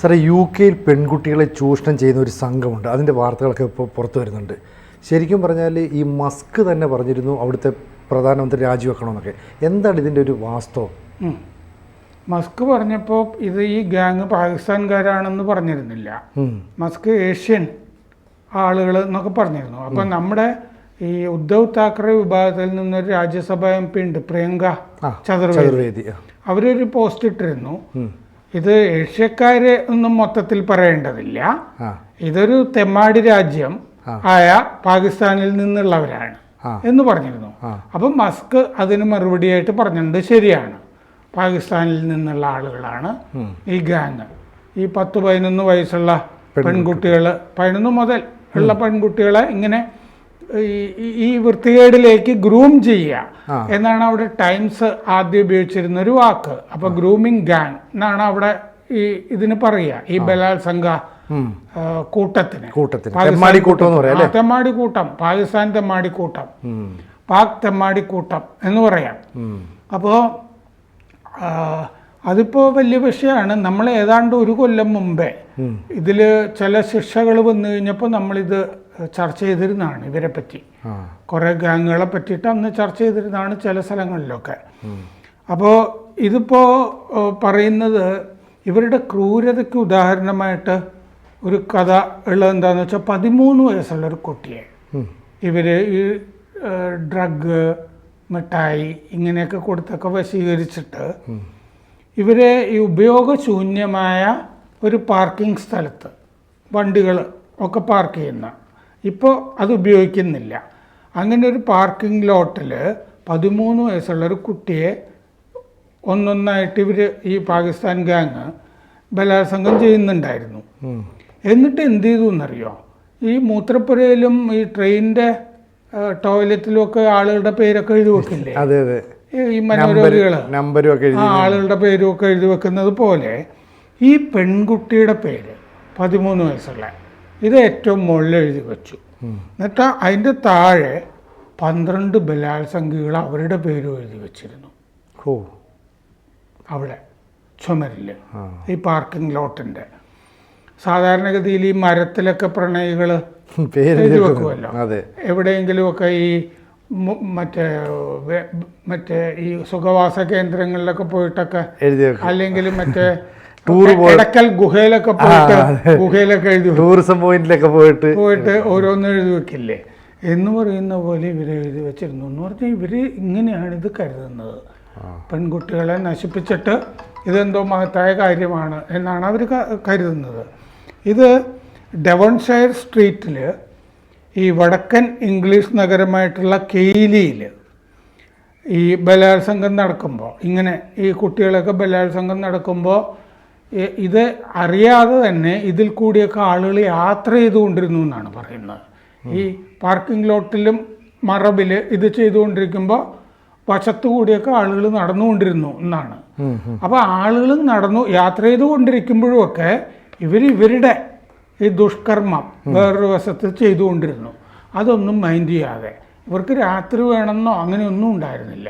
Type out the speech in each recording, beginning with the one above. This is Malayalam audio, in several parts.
സാറേ യു കെയിൽ പെൺകുട്ടികളെ ചൂഷണം ചെയ്യുന്ന ഒരു സംഘമുണ്ട്. അതിന്റെ വാർത്തകളൊക്കെ ഇപ്പോൾ പുറത്തു വരുന്നുണ്ട്. ശരിക്കും പറഞ്ഞാൽ ഈ മസ്ക് തന്നെ പറഞ്ഞിരുന്നു അവിടുത്തെ പ്രധാനമന്ത്രി രാജിവെക്കണമെന്നൊക്കെ. എന്താണ് ഇതിന്റെ ഒരു വാസ്തവം? മസ്ക് പറഞ്ഞപ്പോൾ ഇത് ഈ ഗ്യാങ് പാകിസ്ഥാൻകാരാണെന്ന് പറഞ്ഞിരുന്നില്ല. മസ്ക് ഏഷ്യൻ ആളുകൾ എന്നൊക്കെ പറഞ്ഞിരുന്നു. അപ്പം നമ്മുടെ ഈ ഉദ്ധവ് താക്കറെ വിഭാഗത്തിൽ നിന്നൊരു രാജ്യസഭ എം പി ഉണ്ട് പ്രിയങ്ക ചതുർവേദി. അവരൊരു പോസ്റ്റ് ഇട്ടിരുന്നു. ഇത് ഏഷ്യക്കാര് ഒന്നും മൊത്തത്തിൽ പറയേണ്ടതില്ല. ഇതൊരു തെമ്മാടി രാജ്യം ആയ പാകിസ്ഥാനിൽ നിന്നുള്ളവരാണ് എന്ന് പറഞ്ഞിരുന്നു. അപ്പം മസ്ക് അതിന് മറുപടിയായിട്ട് പറഞ്ഞിട്ടുണ്ട് ശരിയാണ്. പാകിസ്ഥാനിൽ നിന്നുള്ള ആളുകളാണ് ഈ ഗാങ് ഈ പത്ത് പതിനൊന്ന് വയസ്സുള്ള പെൺകുട്ടികൾ പതിനൊന്ന് മുതൽ ഉള്ള പെൺകുട്ടികളെ ഇങ്ങനെ ഈ- വൃത്തികേടിലേക്ക് ഗ്രൂം ചെയ്യുക എന്നാണ് അവിടെ ടൈംസ് ആദ്യം ഉപയോഗിച്ചിരുന്ന ഒരു വാക്ക്. അപ്പൊ ഗ്രൂമിംഗ് ഗാങ് എന്നാണ് അവിടെ ഈ ഇതിന് പറയുക. ഈ ബലാത്സംഗ കൂട്ടത്തിന്. തെമ്മാടി കൂട്ടം തെമ്മാടി കൂട്ടം. പാകിസ്ഥാൻ തെമ്മാടി കൂട്ടം. പാക് തെമ്മാടി കൂട്ടം എന്ന് പറയാം. അപ്പോ അപ്പോൾ അതിപ്പോൾ വലിയ വിഷയമാണ് നമ്മൾ ഏതാണ്ട് ഒരു കൊല്ലം മുമ്പേ ഇതിൽ ഇതിൽ ചില ശിക്ഷകൾ വന്നു കഴിഞ്ഞപ്പോൾ നമ്മളിത് ചർച്ച ചെയ്തിരുന്നതാണ് ഇവരെ പറ്റി കുറെ ഗാങ്ങുകളെ പറ്റിയിട്ട് അന്ന് ചർച്ച ചെയ്തിരുന്നതാണ് ചില സ്ഥലങ്ങളിലൊക്കെ അപ്പോൾ ഇതിപ്പോൾ പറയുന്നത് ഇവരുടെ ക്രൂരതയ്ക്ക് ഉദാഹരണമായിട്ട് ഒരു കഥ ഉള്ളത് എന്താണെന്ന് വെച്ചാൽ പതിമൂന്ന് വയസ്സുള്ള ഒരു കുട്ടിയെ. ഇവർ ഈ ഡ്രഗ് മിഠായി ഇങ്ങനെയൊക്കെ കൊടുത്തൊക്കെ വശീകരിച്ചിട്ട് ഇവരെ ഈ ഉപയോഗശൂന്യമായ ഒരു പാർക്കിംഗ് സ്ഥലത്ത് വണ്ടികൾ ഒക്കെ പാർക്ക് ചെയ്യുന്ന ഇപ്പോൾ അത് ഉപയോഗിക്കുന്നില്ല. അങ്ങനെ ഒരു പാർക്കിംഗ് ലോട്ടിൽ പതിമൂന്ന് വയസ്സുള്ള ഒരു കുട്ടിയെ ഒന്നൊന്നായിട്ട് ഇവർ ഈ പാകിസ്ഥാൻ ഗാങ് ബലാത്സംഗം ചെയ്യുന്നുണ്ടായിരുന്നു. എന്നിട്ട് എന്ത് ചെയ്തു എന്നറിയോ? ഈ മൂത്രപ്പുരയിലും ഈ ട്രെയിനിന്റെ ടോയ്ലറ്റിലും ഒക്കെ ആളുകളുടെ പേരൊക്കെ എഴുതി വെക്കില്ലേ? അതെ അതെ. ഈ- മനോരോഗികൾ. ആളുകളുടെ പേരും ഒക്കെ എഴുതി വെക്കുന്നത് പോലെ ഈ പെൺകുട്ടിയുടെ പേര് പതിമൂന്ന് വയസ്സുള്ള ഇത് ഏറ്റവും മുകളിൽ എഴുതി വെച്ചു. എന്നിട്ട് അതിന്റെ താഴെ പന്ത്രണ്ട് ബലാത്സംഗികൾ അവരുടെ പേരും എഴുതി വെച്ചിരുന്നു. ഓ അവിടെ ചുമരിൽ ഈ പാർക്കിംഗ് ലോട്ടിന്റെ സാധാരണഗതിയിൽ ഈ മരത്തിലൊക്കെ പ്രണയികൾ പേര് എഴുതി വെക്കുമല്ലോ. എവിടെയെങ്കിലുമൊക്കെ ഈ മറ്റേ മറ്റേ ഈ സുഖവാസ കേന്ദ്രങ്ങളിലൊക്കെ പോയിട്ടൊക്കെ അല്ലെങ്കിൽ മറ്റേ പോയ- ഇടക്കൽ ഗുഹയിലൊക്കെ പോയിട്ട് ഗുഹയിലൊക്കെ എഴുതി ടൂറിസം പോയിന്റിലൊക്കെ പോയിട്ട്. പോയിട്ട് ഓരോന്ന് എഴുതി വെക്കില്ലേ? എന്ന് പറയുന്ന പോലെ ഇവർ എഴുതി വെച്ചിരുന്നു. എന്ന് പറഞ്ഞാൽ ഇവർ ഇങ്ങനെയാണ് ഇത് കരുതുന്നത്. പെൺകുട്ടികളെ നശിപ്പിച്ചിട്ട് ഇതെന്തോ മഹത്തായ കാര്യമാണ് എന്നാണ് അവർ കരുതുന്നത്. ഇത് ഡെവൺഷയർ സ്ട്രീറ്റിൽ ഈ വടക്കൻ ഇംഗ്ലീഷ് നഗരമായിട്ടുള്ള കെയിലിയിൽ ഈ ബലാത്സംഗം നടക്കുമ്പോൾ ഇങ്ങനെ ഈ കുട്ടികളൊക്കെ ബലാത്സംഗം നടക്കുമ്പോൾ ഇത് അറിയാതെ തന്നെ ഇതിൽ കൂടിയൊക്കെ ആളുകൾ യാത്ര ചെയ്തുകൊണ്ടിരുന്നു എന്നാണ് പറയുന്നത്. ഈ പാർക്കിംഗ് ലോട്ടിലും മറബിൽ ഇത് ചെയ്തുകൊണ്ടിരിക്കുമ്പോൾ വശത്തു കൂടിയൊക്കെ ആളുകൾ നടന്നുകൊണ്ടിരുന്നു എന്നാണ്. അപ്പോൾ ആളുകൾ നടന്നു യാത്ര ചെയ്തുകൊണ്ടിരിക്കുമ്പോഴുമൊക്കെ ഇവർ ഇവരുടെ ഈ ദുഷ്കർമ്മം വേറൊരു വശത്ത് ചെയ്തുകൊണ്ടിരുന്നു. അതൊന്നും മൈൻഡ് ചെയ്യാതെ. ഇവർക്ക് രാത്രി വേണമെന്നോ അങ്ങനെയൊന്നും ഉണ്ടായിരുന്നില്ല.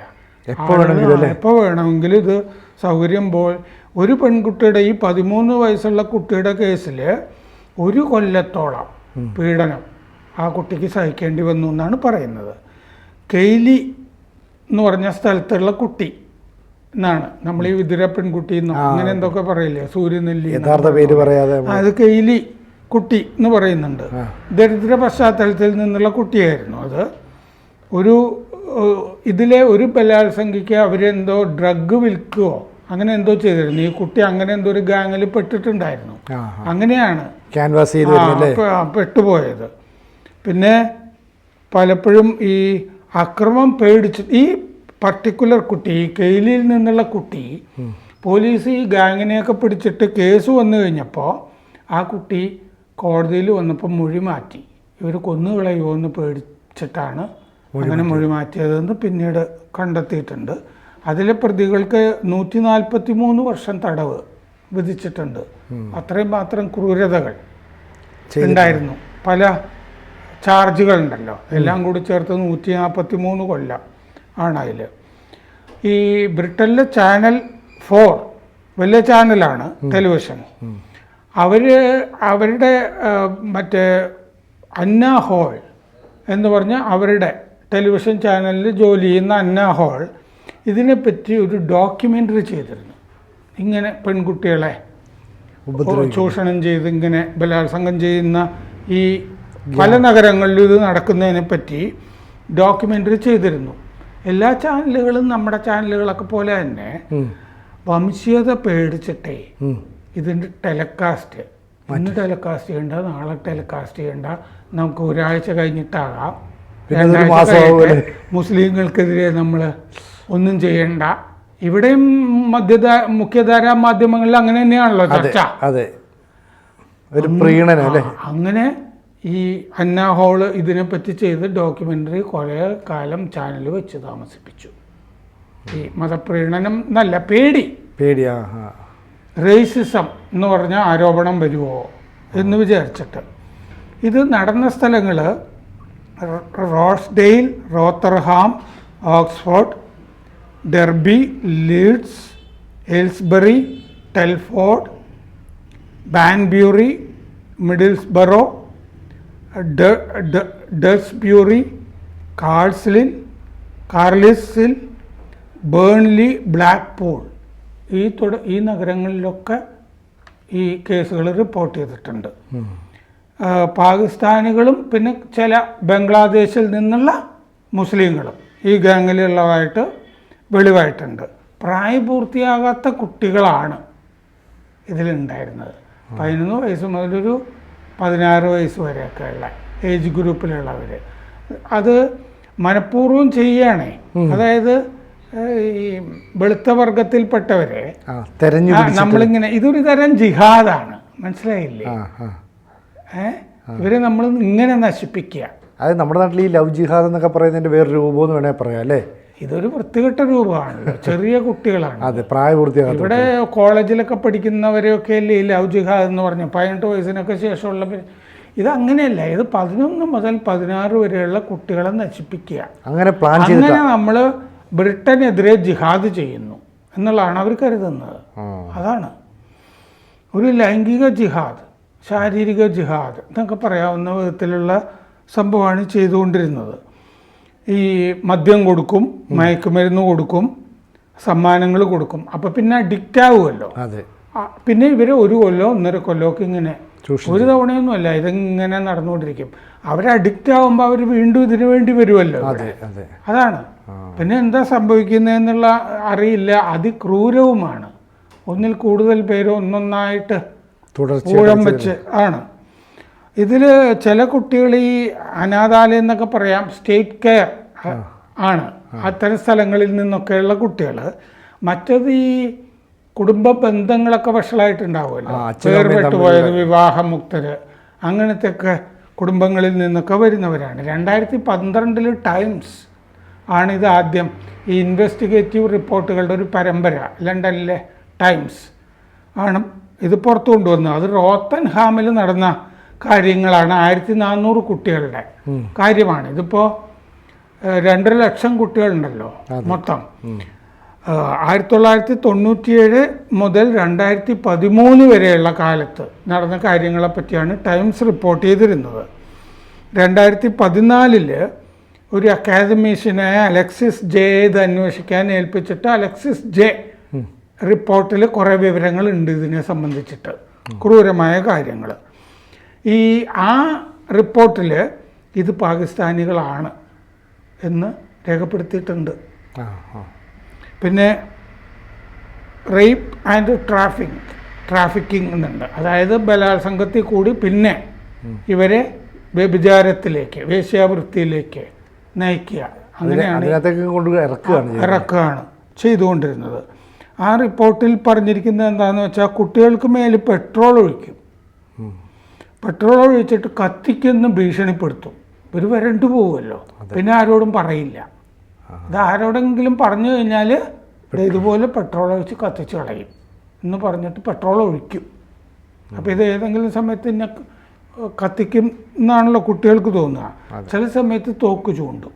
എപ്പോ വേണമെങ്കിലും എപ്പോൾ വേണമെങ്കിലും ഇത് സൗകര്യം പോൽ ഒരു പെൺകുട്ടിയുടെ ഈ പതിമൂന്ന് വയസ്സുള്ള കുട്ടിയുടെ കേസിൽ ഒരു കൊല്ലത്തോളം പീഡനം ആ കുട്ടിക്ക് സഹിക്കേണ്ടി വന്നു എന്നാണ് പറയുന്നത്. കെയ്ലി എന്ന് പറഞ്ഞ സ്ഥലത്തുള്ള കുട്ടി എന്നാണ്. നമ്മൾ ഈ വിദുര പെൺകുട്ടി എന്നോ അങ്ങനെ എന്തൊക്കെ പറയില്ലേ? സൂര്യനെല്ലി യഥാർത്ഥ പേര് പറയാതെ അത് കെയ്ലി കുട്ടി എന്ന് പറയുന്നുണ്ട്. ദരിദ്ര പശ്ചാത്തലത്തിൽ നിന്നുള്ള കുട്ടിയായിരുന്നു അത്. ഒരു ഇതിലെ ഒരു ബലാത്സംഗിക്ക് അവരെന്തോ ഡ്രഗ് വിൽക്കുകയോ അങ്ങനെ എന്തോ ചെയ്തിരുന്നു. ഈ കുട്ടി അങ്ങനെ എന്തോ ഒരു ഗാങ്ങിൽ പെട്ടിട്ടുണ്ടായിരുന്നു. അങ്ങനെയാണ്. ക്യാൻവാസ് പെട്ടുപോയത്. പിന്നെ പലപ്പോഴും ഈ അക്രമം പേടിച്ച് ഈ പർട്ടിക്കുലർ കുട്ടി ഈ കെയിലിൽ നിന്നുള്ള കുട്ടി പോലീസ് ഈ ഗാങ്ങിനെയൊക്കെ പിടിച്ചിട്ട് കേസ് വന്നു കഴിഞ്ഞപ്പോൾ ആ കുട്ടി കോടതിയിൽ വന്നപ്പോൾ മൊഴി മാറ്റി. ഇവർ കൊന്നുകളയുമോ എന്ന് പേടിച്ചിട്ടാണ് അങ്ങനെ മൊഴി മാറ്റിയതെന്ന് പിന്നീട് കണ്ടെത്തിയിട്ടുണ്ട്. അതിലെ പ്രതികൾക്ക് നൂറ്റി നാൽപ്പത്തി മൂന്ന് വർഷം തടവ് വിധിച്ചിട്ടുണ്ട്. അത്രയും മാത്രം ക്രൂരതകൾ ഉണ്ടായിരുന്നു. പല ചാർജുകൾ ഉണ്ടല്ലോ എല്ലാം കൂടി ചേർത്ത് നൂറ്റി നാൽപ്പത്തി മൂന്ന് കൊല്ലം ആണ് അതിൽ ഈ ബ്രിട്ടനിലെ ചാനൽ ഫോർ വലിയ ചാനലാണ് ടെലിവിഷൻ. അവർ അവരുടെ മറ്റേ അന്ന ഹോൾ എന്ന് പറഞ്ഞ അവരുടെ ടെലിവിഷൻ ചാനലിൽ ജോലി ചെയ്യുന്ന അന്ന ഹോൾ ഇതിനെപ്പറ്റി ഒരു ഡോക്യുമെന്ററി ചെയ്തിരുന്നു ഇങ്ങനെ പെൺകുട്ടികളെ ചൂഷണം ചെയ്ത് ഇങ്ങനെ ബലാത്സംഗം ചെയ്യുന്ന ഈ പല നഗരങ്ങളിലും ഇത് നടക്കുന്നതിനെ പറ്റി ഡോക്യുമെന്ററി ചെയ്തിരുന്നു എല്ലാ ചാനലുകളും നമ്മുടെ ചാനലുകളൊക്കെ പോലെ തന്നെ. വംശീയത പേടിച്ചിട്ടേ. ഇതിന്റെ ടെലികാസ്റ്റ് ഇന്ന് ടെലികാസ്റ്റ് ചെയ്യണ്ട നാളെ ടെലികാസ്റ്റ് ചെയ്യണ്ട നമുക്ക് ഒരാഴ്ച കഴിഞ്ഞിട്ടാകാം. മുസ്ലിങ്ങൾക്കെതിരെ നമ്മൾ ഒന്നും ചെയ്യണ്ട. ഇവിടെയും മധ്യധാ മുഖ്യധാര മാധ്യമങ്ങളിൽ അങ്ങനെ തന്നെയാണല്ലോ ചർച്ച. അതെ. ഒരു പ്രീണനം അല്ലേ? അങ്ങനെ ഈ അന്ന ഹോൾ ഇതിനെപ്പറ്റി ചെയ്ത് ഡോക്യുമെന്ററി കുറേ കാലം ചാനൽ വെച്ച് താമസിപ്പിച്ചു. ഈ മതപ്രീണനം എന്നല്ല പേടി. പേടി റേസിസം എന്ന് പറഞ്ഞ ആരോപണം വരുമോ എന്ന് വിചാരിച്ചിട്ട്. ഇത് നടന്ന സ്ഥലങ്ങൾ Rochdale Rotherham Oxford Derby Leeds Aylesbury Telford Banbury Middlesbrough Dewsbury കാൾസ്ലിൻ Carlisle Burnley Blackpool ഈ തുട ഈ നഗരങ്ങളിലൊക്കെ ഈ കേസുകൾ റിപ്പോർട്ട് ചെയ്തിട്ടുണ്ട്. പാകിസ്ഥാനികളും പിന്നെ ചില ബംഗ്ലാദേശിൽ നിന്നുള്ള മുസ്ലിങ്ങളും ഈ ഗാങ്ങിലുള്ളതായിട്ട് വെളിവായിട്ടുണ്ട്. പ്രായപൂർത്തിയാകാത്ത കുട്ടികളാണ് ഇതിലുണ്ടായിരുന്നത്. പതിനൊന്ന് വയസ്സ് മുതലൊരു പതിനാറ് വയസ്സ് വരെയൊക്കെ ഉള്ള ഏജ് ഗ്രൂപ്പിലുള്ളവർ അത് മനഃപൂർവം ചെയ്യുകയാണേ അതായത് ഈ വെളുത്ത വർഗത്തിൽപ്പെട്ടവരെ നമ്മളിങ്ങനെ ഇതൊരു തരം ജിഹാദാണ്. മനസ്സിലായില്ലേ? ഏ? ഇവരെ നമ്മൾ ഇങ്ങനെ നശിപ്പിക്കുക. അത് നമ്മുടെ നാട്ടിൽ ഈ ലവ് ജിഹാദ് എന്നൊക്കെ പറയുന്നതിന്റെ വേറെ രൂപം എന്ന് വേണേൽ പറയാം അല്ലേ? ഇതൊരു വൃത്തികെട്ട രൂപമാണ്. ചെറിയ കുട്ടികളാണ്. അതെ പ്രായപൂർത്തിയാകാത്ത ഇവിടെ കോളേജിലൊക്കെ പഠിക്കുന്നവരെയൊക്കെ അല്ലേ ലവ് ജിഹാദ് എന്ന് പറഞ്ഞു പതിനെട്ട് വയസ്സിനൊക്കെ ശേഷമുള്ള ഇത് അങ്ങനെയല്ല ഇത് പതിനൊന്ന് മുതൽ പതിനാറ് വരെയുള്ള കുട്ടികളെ നശിപ്പിക്കുക. അങ്ങനെ പ്ലാൻ അങ്ങനെ നമ്മൾ ബ്രിട്ടനെതിരെ ജിഹാദ് ചെയ്യുന്നു എന്നുള്ളതാണ് അവർ കരുതുന്നത്. അതാണ്. ഒരു ലൈംഗിക ജിഹാദ് ശാരീരിക ജിഹാദ് എന്നൊക്കെ പറയാവുന്ന വിധത്തിലുള്ള സംഭവമാണ് ചെയ്തുകൊണ്ടിരുന്നത്. ഈ മദ്യം കൊടുക്കും മയക്കുമരുന്ന് കൊടുക്കും സമ്മാനങ്ങൾ കൊടുക്കും. അപ്പോൾ പിന്നെ അഡിക്റ്റ് ആവുമല്ലോ. അതെ. പിന്നെ ഇവർ ഒരു കൊല്ലോ ഒന്നര കൊല്ലമൊക്കെ ഇങ്ങനെ ഒരു തവണയൊന്നുമല്ല ഇതിങ്ങനെ നടന്നുകൊണ്ടിരിക്കും. അവർ അഡിക്റ്റ് ആവുമ്പോൾ അവർ വീണ്ടും ഇതിനു വേണ്ടി വരുമല്ലോ അതെ അതെ. അതാണ്. പിന്നെ എന്താ സംഭവിക്കുന്നതെന്നുള്ള അറിയില്ല അതിക്രൂരവുമാണ്. ഒന്നിൽ കൂടുതൽ പേര് ഒന്നൊന്നായിട്ട് വെച്ച് ആണ്. ഇതിൽ ചില കുട്ടികൾ ഈ അനാഥാലയം എന്നൊക്കെ പറയാം സ്റ്റേറ്റ് കെയർ ആണ് അത്തരം സ്ഥലങ്ങളിൽ നിന്നൊക്കെയുള്ള കുട്ടികൾ മറ്റത് ഈ കുടുംബ ബന്ധങ്ങളൊക്കെ വഷളായിട്ടുണ്ടാവുമല്ലോ. ആ, പോയത് വിവാഹമുക്തര് അങ്ങനത്തെ ഒക്കെ കുടുംബങ്ങളിൽ നിന്നൊക്കെ വരുന്നവരാണ്. രണ്ടായിരത്തി പന്ത്രണ്ടിൽ ടൈംസ് ആണ് ഇത് ആദ്യം ഈ ഇൻവെസ്റ്റിഗേറ്റീവ് റിപ്പോർട്ടുകളുടെ ഒരു പരമ്പര ലണ്ടനിലെ ടൈംസ് ആണ് ഇത് പുറത്തു കൊണ്ടുവന്നത്. അത് റോത്തൻ ഹാമിൽ നടന്ന കാര്യങ്ങളാണ് ആയിരത്തി നാനൂറ് കുട്ടികളുടെ കാര്യമാണ്. ഇതിപ്പോൾ രണ്ടര ലക്ഷം കുട്ടികളുണ്ടല്ലോ മൊത്തം. ആയിരത്തി തൊള്ളായിരത്തി തൊണ്ണൂറ്റിയേഴ് മുതൽ രണ്ടായിരത്തി പതിമൂന്ന് വരെയുള്ള കാലത്ത് നടന്ന കാര്യങ്ങളെ പറ്റിയാണ് ടൈംസ് റിപ്പോർട്ട് ചെയ്തിരുന്നത്. രണ്ടായിരത്തി പതിനാലിൽ ഒരു അക്കാദമീഷ്യനായ അലക്സിസ് ജെ ഇത് അന്വേഷിക്കാൻ ഏൽപ്പിച്ചിട്ട് അലക്സിസ് ജെ റിപ്പോർട്ടിൽ കുറേ വിവരങ്ങൾ ഉണ്ട് ഇതിനെ സംബന്ധിച്ചിട്ട്. ക്രൂരമായ കാര്യങ്ങൾ ഈ ആ റിപ്പോർട്ടിൽ ഇത് പാകിസ്ഥാനികളാണ് എന്ന് രേഖപ്പെടുത്തിയിട്ടുണ്ട്. പിന്നെ റേപ്പ് ആൻഡ് ട്രാഫിക് ട്രാഫിക്കിംഗ് എന്നുണ്ട്. അതായത് ബലാത്സംഗത്തിൽ കൂടി പിന്നെ ഇവരെ വ്യഭിചാരത്തിലേക്ക് വേശ്യാവൃത്തിയിലേക്ക് നയിക്കുക. അങ്ങനെയാണ് ഇറക്കുകയാണ് ചെയ്തുകൊണ്ടിരുന്നത്. ആ റിപ്പോർട്ടിൽ പറഞ്ഞിരിക്കുന്നത് എന്താണെന്ന് വെച്ചാൽ കുട്ടികൾക്ക് മേൽ പെട്രോൾ ഒഴിക്കും. പെട്രോൾ ഒഴിച്ചിട്ട് കത്തിക്കെന്ന് ഭീഷണിപ്പെടുത്തും. ഒരു വരണ്ടു പോകുമല്ലോ പിന്നെ ആരോടും പറയില്ല. ഇത് ആരോടെങ്കിലും പറഞ്ഞു കഴിഞ്ഞാൽ ഇതുപോലെ പെട്രോൾ ഒഴിച്ച് കത്തിച്ച് കളയും എന്ന് പറഞ്ഞിട്ട് പെട്രോൾ ഒഴിക്കും. അപ്പോൾ ഇത് ഏതെങ്കിലും സമയത്ത് എന്നെ കത്തിക്കും എന്നാണല്ലോ കുട്ടികൾക്ക് തോന്നുക. ചില സമയത്ത് തോക്ക് ചൂണ്ടും.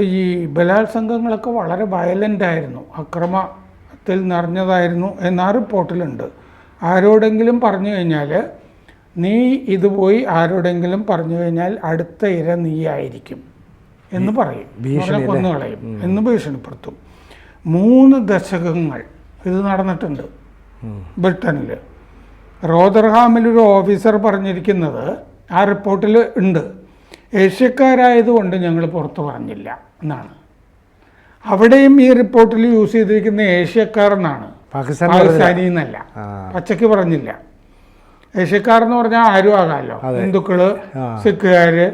ഈ ബലാത്സംഗങ്ങളൊക്കെ വളരെ വയലന്റ് ആയിരുന്നു. അക്രമത്തിൽ നിറഞ്ഞതായിരുന്നു എന്ന റിപ്പോർട്ടിലുണ്ട്. ആരോടെങ്കിലും പറഞ്ഞു കഴിഞ്ഞാൽ നീ ഇത് പോയി ആരോടെങ്കിലും പറഞ്ഞു കഴിഞ്ഞാൽ അടുത്ത ഇര നീ ആയിരിക്കും എന്ന് പറയും. കൊന്നു കളയും എന്ന് ഭീഷണിപ്പെടുത്തും. മൂന്ന് ദശകങ്ങൾ ഇത് നടന്നിട്ടുണ്ട് ബ്രിട്ടനിൽ റോദർഹാമിൽ ഒരു ഓഫീസർ പറഞ്ഞിരിക്കുന്നത് ആ റിപ്പോർട്ടിൽ ഉണ്ട്. ഏഷ്യക്കാരായതുകൊണ്ട് ഞങ്ങൾ പുറത്ത് പറഞ്ഞില്ല എന്നാണ്. അവിടെയും ഈ റിപ്പോർട്ടിൽ യൂസ് ചെയ്തിരിക്കുന്ന ഏഷ്യക്കാർ എന്നാണ് പാകിസ്ഥാൻ പാകിസ്ഥാനി എന്നല്ല പച്ചക്ക് പറഞ്ഞില്ല. ഏഷ്യക്കാർ എന്ന് പറഞ്ഞാൽ ആരും ആകാമല്ലോ. ഹിന്ദുക്കൾ. സിഖുകാര്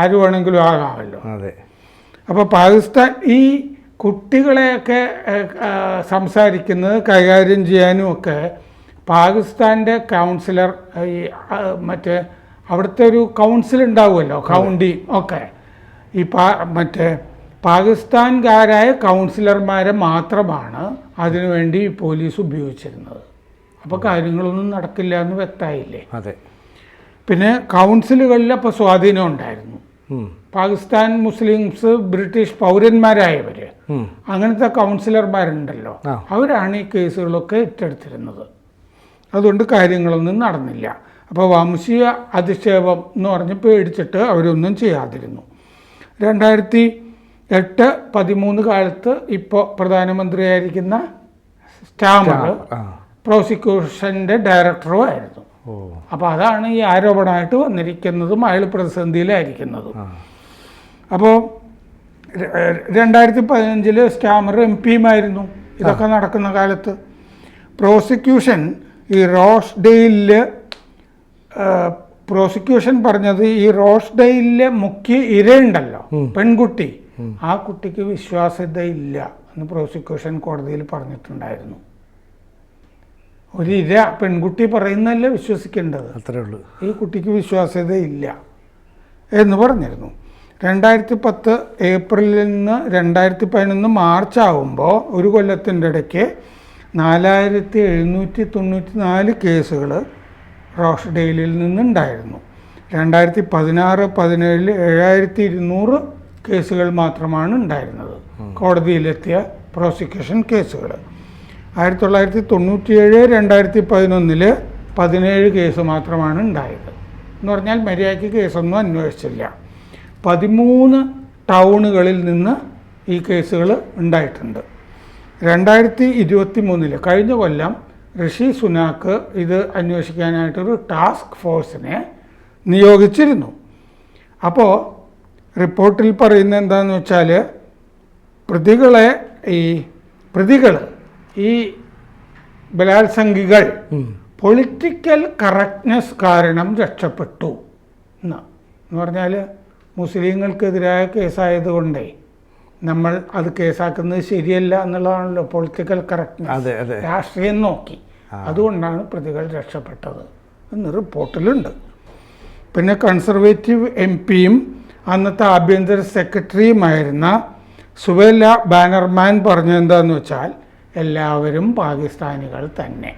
ആര് വേണമെങ്കിലും ആകാമല്ലോ. അപ്പോൾ പാകിസ്ഥാൻ ഈ കുട്ടികളെയൊക്കെ സംസാരിക്കുന്നത് കൈകാര്യം ചെയ്യാനും ഒക്കെ പാകിസ്ഥാന്റെ കൗൺസിലർ ഈ മറ്റേ അവിടുത്തെ ഒരു കൗൺസിൽ ഉണ്ടാവുമല്ലോ കൗണ്ടി ഒക്കെ. ഈ പാ മറ്റേ പാകിസ്ഥാൻകാരായ കൗൺസിലർമാരെ മാത്രമാണ് അതിനുവേണ്ടി പോലീസ് ഉപയോഗിച്ചിരുന്നത്. അപ്പോൾ കാര്യങ്ങളൊന്നും നടക്കില്ല എന്ന് വ്യക്തമായില്ലേ? അതെ. പിന്നെ കൗൺസിലുകളിൽ അപ്പോൾ സ്വാധീനം ഉണ്ടായിരുന്നു. പാകിസ്ഥാൻ മുസ്ലിംസ് ബ്രിട്ടീഷ് പൗരന്മാരായവർ അങ്ങനത്തെ കൗൺസിലർമാരുണ്ടല്ലോ. അവരാണ് ഈ കേസുകളൊക്കെ ഏറ്റെടുത്തിരുന്നത്. അതുകൊണ്ട് കാര്യങ്ങളൊന്നും നടന്നില്ല. അപ്പോൾ വംശീയ അധിക്ഷേപം എന്ന് പറഞ്ഞ് പേടിച്ചിട്ട് അവരൊന്നും ചെയ്യാതിരുന്നു. രണ്ടായിരത്തി എട്ട് പതിമൂന്ന് കാലത്ത് ഇപ്പോൾ പ്രധാനമന്ത്രിയായിരിക്കുന്ന സ്റ്റാമർ പ്രോസിക്യൂഷന്റെ പ്രോസിക്യൂഷന്റെ ഡയറക്ടറും ആയിരുന്നു. അപ്പോൾ അതാണ് ഈ ആരോപണമായിട്ട് വന്നിരിക്കുന്നതും അയാൾ പ്രതിസന്ധിയിലായിരിക്കുന്നതും. അപ്പോൾ രണ്ടായിരത്തി പതിനഞ്ചിൽ സ്റ്റാമർ എം പിയുമായിരുന്നു. ഇതൊക്കെ നടക്കുന്ന കാലത്ത്. പ്രോസിക്യൂഷൻ ഈ റോഷ് ഡെയിലിൽ പ്രോസിക്യൂഷൻ പറഞ്ഞത് ഈ റോഷ് ഡെയിലിലെ മുഖ്യ ഇരയുണ്ടല്ലോ പെൺകുട്ടി. ആ കുട്ടിക്ക് വിശ്വാസ്യതയില്ല എന്ന് പ്രോസിക്യൂഷൻ കോടതിയിൽ പറഞ്ഞിട്ടുണ്ടായിരുന്നു. ഒരു ഇര പെൺകുട്ടി പറയുന്നതല്ലേ വിശ്വസിക്കേണ്ടത്? അത്രേ ഉള്ളൂ. ഈ കുട്ടിക്ക് വിശ്വാസ്യതയില്ല എന്ന് പറഞ്ഞിരുന്നു. രണ്ടായിരത്തി പത്ത് ഏപ്രിലിൽ നിന്ന് രണ്ടായിരത്തി പതിനൊന്ന് മാർച്ച് ആകുമ്പോൾ ഒരു കൊല്ലത്തിന്റെ ഇടയ്ക്ക് നാലായിരത്തി എഴുന്നൂറ്റി തൊണ്ണൂറ്റി നാല് കേസുകൾ റോഷ്ഡെയിലിൽ നിന്നുണ്ടായിരുന്നു. രണ്ടായിരത്തി പതിനാറ് പതിനേഴിൽ ഏഴായിരത്തി ഇരുന്നൂറ് കേസുകൾ മാത്രമാണ് ഉണ്ടായിരുന്നത്. കോടതിയിലെത്തിയ പ്രോസിക്യൂഷൻ കേസുകൾ. ആയിരത്തി തൊള്ളായിരത്തി തൊണ്ണൂറ്റിയേഴ് രണ്ടായിരത്തി പതിനൊന്നിൽ പതിനേഴ് കേസ് മാത്രമാണ് ഉണ്ടായത്. എന്ന് പറഞ്ഞാൽ മര്യാദയ്ക്ക് കേസൊന്നും അന്വേഷിച്ചില്ല. പതിമൂന്ന് ടൗണുകളിൽ നിന്ന് ഈ കേസുകൾ ഉണ്ടായിട്ടുണ്ട്. രണ്ടായിരത്തി ഇരുപത്തി മൂന്നിൽ കഴിഞ്ഞ കൊല്ലം ഋഷി സുനാക്ക് ഇത് അന്വേഷിക്കാനായിട്ടൊരു ടാസ്ക് ഫോഴ്സിനെ നിയോഗിച്ചിരുന്നു. അപ്പോൾ റിപ്പോർട്ടിൽ പറയുന്നത് എന്താണെന്ന് വെച്ചാൽ പ്രതികളെ ഈ പ്രതികൾ ഈ ബലാത്സംഗികൾ പൊളിറ്റിക്കൽ കറക്റ്റ്നെസ് കാരണം രക്ഷപ്പെട്ടു എന്ന് എന്ന് പറഞ്ഞാൽ മുസ്ലിങ്ങൾക്കെതിരായ കേസായതുകൊണ്ടേ നമ്മൾ അത് കേസാക്കുന്നത് ശരിയല്ല എന്നുള്ളതാണല്ലോ പൊളിറ്റിക്കൽ കറക്റ്റ്നെസ് രാഷ്ട്രീയം നോക്കി. അതുകൊണ്ടാണ് പ്രതികൾ രക്ഷപ്പെട്ടത് എന്ന് റിപ്പോർട്ടിലുണ്ട്. പിന്നെ കൺസർവേറ്റീവ് എം പിയും അന്നത്തെ ആഭ്യന്തര സെക്രട്ടറിയുമായിരുന്ന സുവേല ബാനർമാൻ പറഞ്ഞെന്താന്ന് വെച്ചാൽ എല്ലാവരും പാകിസ്ഥാനികൾ തന്നെ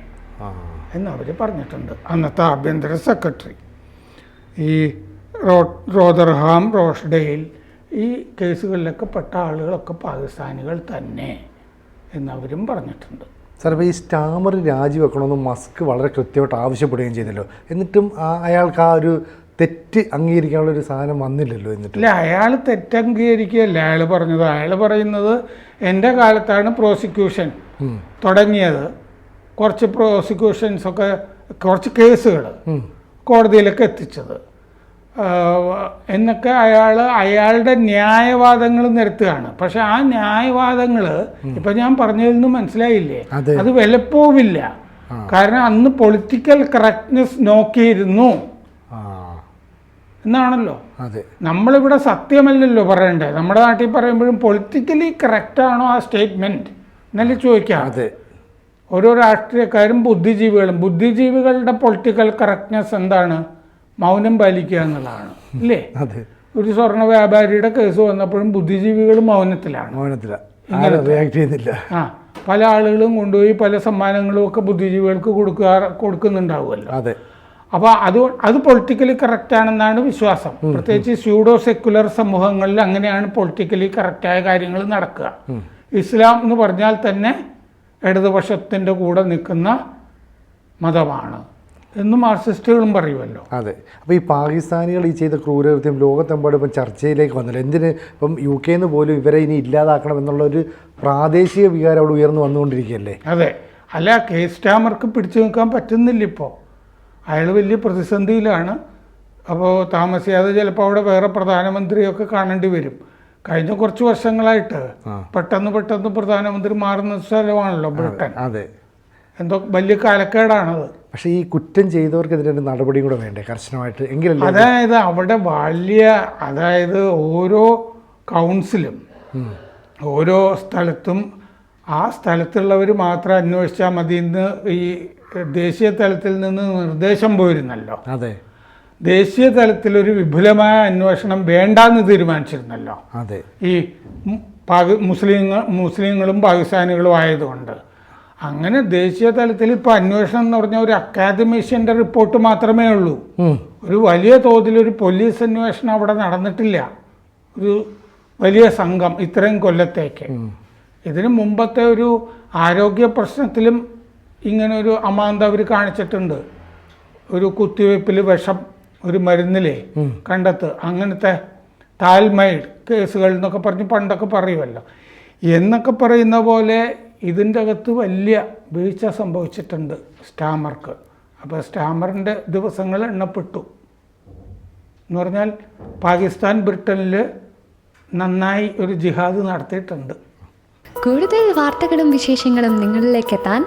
എന്നവർ പറഞ്ഞിട്ടുണ്ട്. അന്നത്തെ ആഭ്യന്തര സെക്രട്ടറി. ഈ റോ റോദർഹാം റോഷ്ഡെയിൽ ഈ കേസുകളിലൊക്കെ പെട്ട ആളുകളൊക്കെ പാകിസ്ഥാനികൾ തന്നെ എന്നവരും പറഞ്ഞിട്ടുണ്ട്. സാർ ഇപ്പോൾ ഈ സ്റ്റാമർ രാജിവെക്കണമെന്ന് മസ്ക് വളരെ കൃത്യമായിട്ട് ആവശ്യപ്പെടുകയും ചെയ്തല്ലോ. എന്നിട്ടും അയാൾക്ക് ആ ഒരു തെറ്റ് അംഗീകരിക്കാനുള്ള ഒരു സാധനം വന്നില്ലല്ലോ എന്നിട്ട്. ഇല്ല അയാൾ തെറ്റംഗീകരിക്കുകയല്ല. അയാൾ പറഞ്ഞത് അയാൾ പറയുന്നത് എന്റെ കാലത്താണ് പ്രോസിക്യൂഷൻ തുടങ്ങിയത്. കുറച്ച് പ്രോസിക്യൂഷൻസ് ഒക്കെ കുറച്ച് കേസുകൾ കോടതിയിലൊക്കെ എത്തിച്ചത്. എന്നൊക്കെ അയാൾ അയാളുടെ ന്യായവാദങ്ങൾ നിരത്തുകയാണ്. പക്ഷെ ആ ന്യായവാദങ്ങൾ ഇപ്പം ഞാൻ പറഞ്ഞതിൽ നിന്ന് മനസ്സിലായില്ലേ? അത്. വിലപ്പോവില്ല. കാരണം അന്ന് പൊളിറ്റിക്കൽ കറക്റ്റ്നെസ് നോക്കിയിരുന്നു. എന്നാണല്ലോ. അതെ. നമ്മളിവിടെ സത്യമല്ലല്ലോ പറയണ്ടേ നമ്മുടെ നാട്ടിൽ പറയുമ്പോഴും പൊളിറ്റിക്കലി കറക്റ്റ് ആണോ ആ സ്റ്റേറ്റ്മെന്റ് എന്നല്ലേ ചോദിക്കാം? അതെ. ഓരോ രാഷ്ട്രീയക്കാരും ബുദ്ധിജീവികളും. ബുദ്ധിജീവികളുടെ പൊളിറ്റിക്കൽ കറക്റ്റ്നെസ് എന്താണ്? മൗനം പാലിക്കുക എന്നുള്ളതാണ്. അല്ലേ അതെ. ഒരു സ്വർണ വ്യാപാരിയുടെ കേസ് വന്നപ്പോഴും ബുദ്ധിജീവികൾ മൗനത്തിലാണ്. മൗനത്തിലാണ് റിയാക്ട് ചെയ്യുന്നില്ല. ആ പല ആളുകളും കൊണ്ടുപോയി പല സമ്മാനങ്ങളും ഒക്കെ ബുദ്ധിജീവികൾക്ക് കൊടുക്കുക കൊടുക്കുന്നുണ്ടാവുമല്ലോ. അതെ. അപ്പോൾ അത് അത് പൊളിറ്റിക്കലി കറക്റ്റ് ആണെന്നാണ് വിശ്വാസം. പ്രത്യേകിച്ച് സ്യൂഡോ സെക്യുലർ സമൂഹങ്ങളിൽ അങ്ങനെയാണ് പൊളിറ്റിക്കലി കറക്റ്റായ കാര്യങ്ങൾ നടക്കുക. ഇസ്ലാം എന്ന് പറഞ്ഞാൽ തന്നെ ഇടതുപക്ഷത്തിന്റെ കൂടെ നിൽക്കുന്ന മതമാണ് എന്ന് മാർക്സിസ്റ്റുകളും പറയുമല്ലോ. അതെ. അപ്പോൾ ഈ പാകിസ്ഥാനികൾ ഈ ചെയ്ത ക്രൂരകൃത്യം ലോകത്തെമ്പാടും ഇപ്പം ചർച്ചയിലേക്ക് വന്നില്ല. എന്തിന് ഇപ്പം യു കെ എന്ന് പോലും ഇവരെ ഇനി ഇല്ലാതാക്കണം എന്നുള്ള ഒരു പ്രാദേശിക വികാരം അവിടെ ഉയർന്നു വന്നുകൊണ്ടിരിക്കുകയല്ലേ? അതെ. അല്ല കേസ് സ്റ്റാമർക്ക് പിടിച്ചു നിൽക്കാൻ പറ്റുന്നില്ല ഇപ്പോൾ അയാൾ വലിയ പ്രതിസന്ധിയിലാണ്. അപ്പോൾ താമസിയാതെ ചിലപ്പോൾ അവിടെ വേറെ പ്രധാനമന്ത്രിയൊക്കെ കാണേണ്ടി വരും. കഴിഞ്ഞ കുറച്ച് വർഷങ്ങളായിട്ട് പെട്ടെന്ന് പെട്ടെന്ന് പ്രധാനമന്ത്രി മാറുന്ന സ്ഥലമാണല്ലോ ബ്രിട്ടൻ. അതെ. എന്തോ വലിയ കാലക്കേടാണത്. പക്ഷേ ഈ കുറ്റം ചെയ്തവർക്കെതിരെ ഒരു നടപടിയും കൂടെ വേണ്ടേ? കർശനമായിട്ട് എങ്കിലും അതായത് അവിടെ വലിയ അതായത് ഓരോ കൗൺസിലും ഓരോ സ്ഥലത്തും ആ സ്ഥലത്തുള്ളവർ മാത്രം അന്വേഷിച്ചാൽ മതി എന്ന് ഈ ദേശീയ തലത്തിൽ നിന്ന് നിർദ്ദേശം പോയിരുന്നല്ലോ. അതെ. ദേശീയ തലത്തിൽ ഒരു വിപുലമായ അന്വേഷണം വേണ്ടാന്ന് തീരുമാനിച്ചിരുന്നല്ലോ. അതെ. ഈ പാകി മുസ്ലിങ്ങൾ മുസ്ലിങ്ങളും പാകിസ്ഥാനികളും ആയതുകൊണ്ട്. അങ്ങനെ ദേശീയ തലത്തിൽ ഇപ്പോൾ അന്വേഷണം എന്ന് പറഞ്ഞ ഒരു അക്കാദമിഷ്യന്റെ റിപ്പോർട്ട് മാത്രമേ ഉള്ളൂ. ഒരു വലിയ തോതിൽ ഒരു പോലീസ് അന്വേഷണം അവിടെ നടന്നിട്ടില്ല. ഒരു വലിയ സംഘം ഇത്രയും കൊല്ലത്തേക്ക്. ഇതിനു മുമ്പത്തെ ഒരു ആരോഗ്യ പ്രശ്നത്തിലും ഇങ്ങനെ ഒരു അമാന്ത അവർ കാണിച്ചിട്ടുണ്ട്. ഒരു കുത്തിവയ്പ്പിൽ വിഷം ഒരു മരുന്നിലെ കണ്ടെത്ത്. അങ്ങനത്തെ താൽമൈഡ് കേസുകൾ എന്നൊക്കെ പറഞ്ഞ് പണ്ടൊക്കെ പറയുമല്ലോ എന്നൊക്കെ പറയുന്ന പോലെ ഇതിന്റെ അകത്ത് വലിയ വീഴ്ച സംഭവിച്ചിട്ടുണ്ട് സ്റ്റാമർക്ക്. അപ്പോൾ സ്റ്റാമറിന്റെ ദിവസങ്ങൾ എണ്ണപ്പെട്ടു. എന്ന് പറഞ്ഞാൽ പാകിസ്ഥാൻ ബ്രിട്ടനിൽ നന്നായി ഒരു ജിഹാദ് നടത്തിയിട്ടുണ്ട്. കൂടുതൽ വാർത്തകളും വിശേഷങ്ങളും നിങ്ങളിലേക്ക് എത്താൻ